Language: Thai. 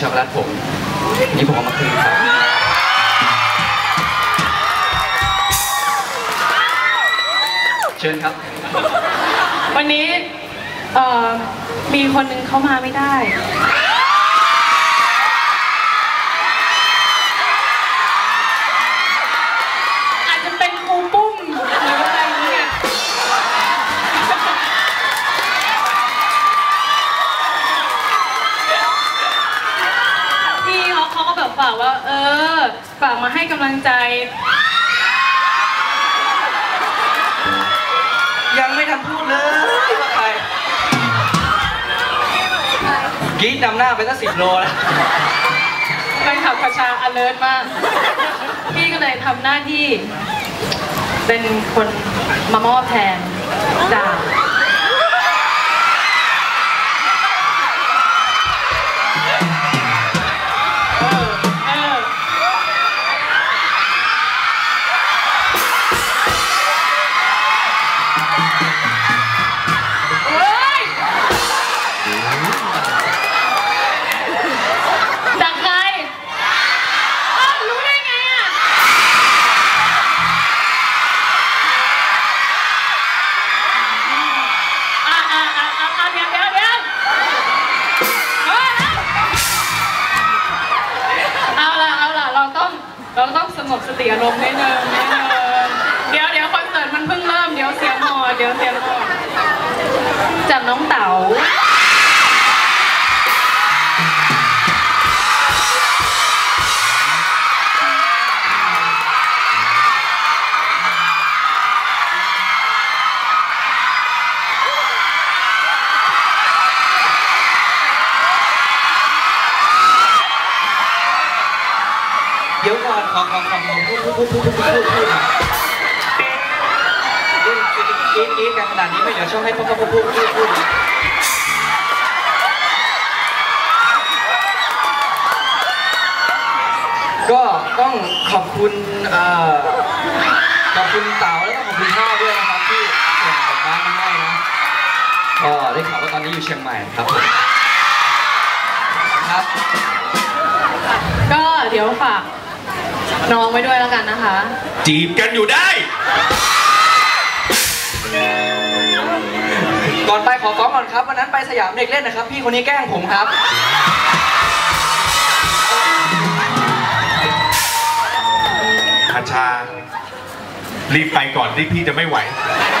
ช็อกโกแลตผม นี่ผมเอามาคืนครับเชิญครับ วันนี้เอ่อมีคนหนึ่งเข้ามาไม่ได้ ฝากว่า เออ ฝากมาให้กำลังใจ ยังไม่ทันพูดเลยว่าใครกรีดนำหน้าไปตั้งสิบโลแล้วแฟนคลับคาชา alert มาก พี่ก็เลยทำหน้าที่ เป็นคนมามอบแทน จ เราต้องสงบสติอารมณ์นิดนึงนิดนึงเดี๋ยวเดี๋ยวคอนเสิร์ตมันเพิ่งเริ่มเดี๋ยวเสียงหอเดี๋ยวเสียงหอจากน้องเต๋า ดี๋ยวก่อนขอขอขอขอพูดพูดพูดพูดพูดพูดพูดกรีดกรีดกันขนาดนี้ไม่เหลือช่องให้พูดพูดพูดพูดพูดก็ต้องขอบคุณขอบคุณเต๋าแล้วก็ขอบคุณพ่อด้วยนะครับที่ส่งดอกไม้มาให้นะก็ได้ข่าวว่าตอนนี้อยู่เชียงใหม่ครับครับ ก็เดี๋ยวฝาก น้องไว้ด้วยแล้วกันนะคะ จีบกันอยู่ได้ ก่อนไปขอฟ้องก่อนครับวันนั้นไปสยามเด็กเล่นนะครับ พี่คนนี้แกล้งผมครับ อาชา รีบไปก่อนที่พี่จะไม่ไหวค